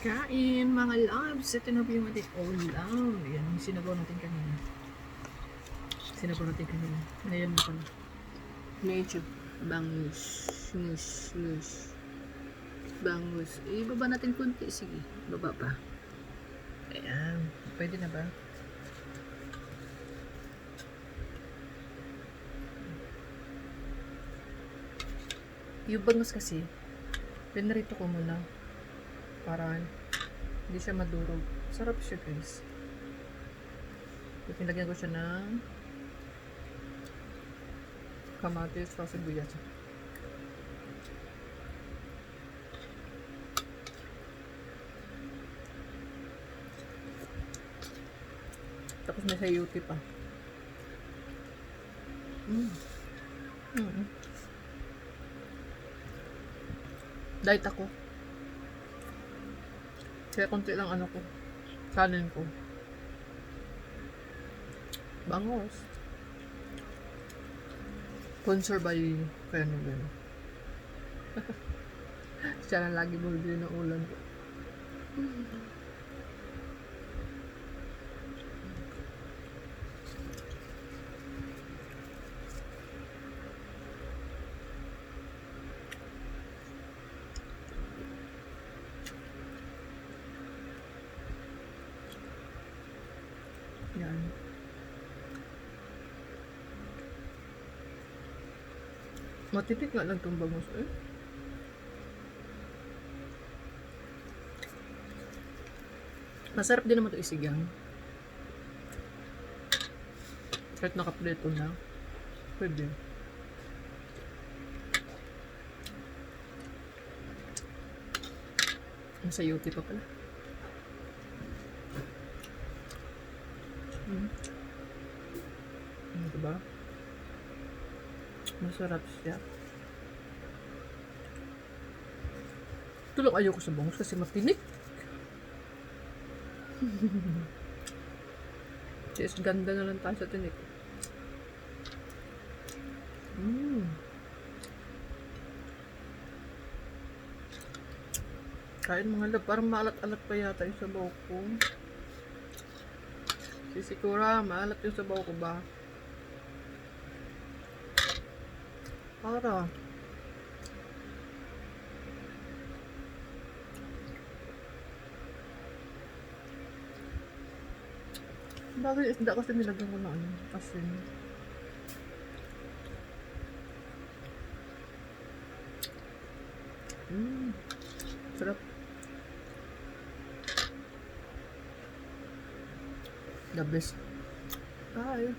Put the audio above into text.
Kain, mga loves. Ito na po yung ating ulam. Yan, yung sinabaw natin kanina. Sinabaw natin kanina. Ngayon na pala. Medyo bangus. Smush, smush. Bangus. Ibaba natin kunti. Sige, baba pa. Ayan. Pwede na ba? Yung bangus kasi, pinarito ko muna. Para hindi siya madurog. Sarap siya guys. So, pinlagyan ko siya ng kamatis sa sibuyas. Tapos may sayuti pa. Mm. Mm. Diet ako. Kaya konti lang ano ko. Kanin ko. Bangos. Sponsor by kaya nung Siya na lagi bumibili ng ulam ko. Yan. Matipid nga lang itong bangus eh. Masarap din naman ito isigang. Kahit nakapreto na. Pwede. Ang sayuti pa pala. Mm. Ano diba? Masarap siya. Tulog ayoko sa bangus kasi matinik. Sis, ganda na lang tayo sa tinik. Mm. Kain mga lab, parang maalat-alat pa yata yung sabaw ko. Sisikura, maalat yung sabaw ko ba? Para. Bagay isda kasi nilagyan ko na ano, asin. Mmm. Sarap. The best. Bye.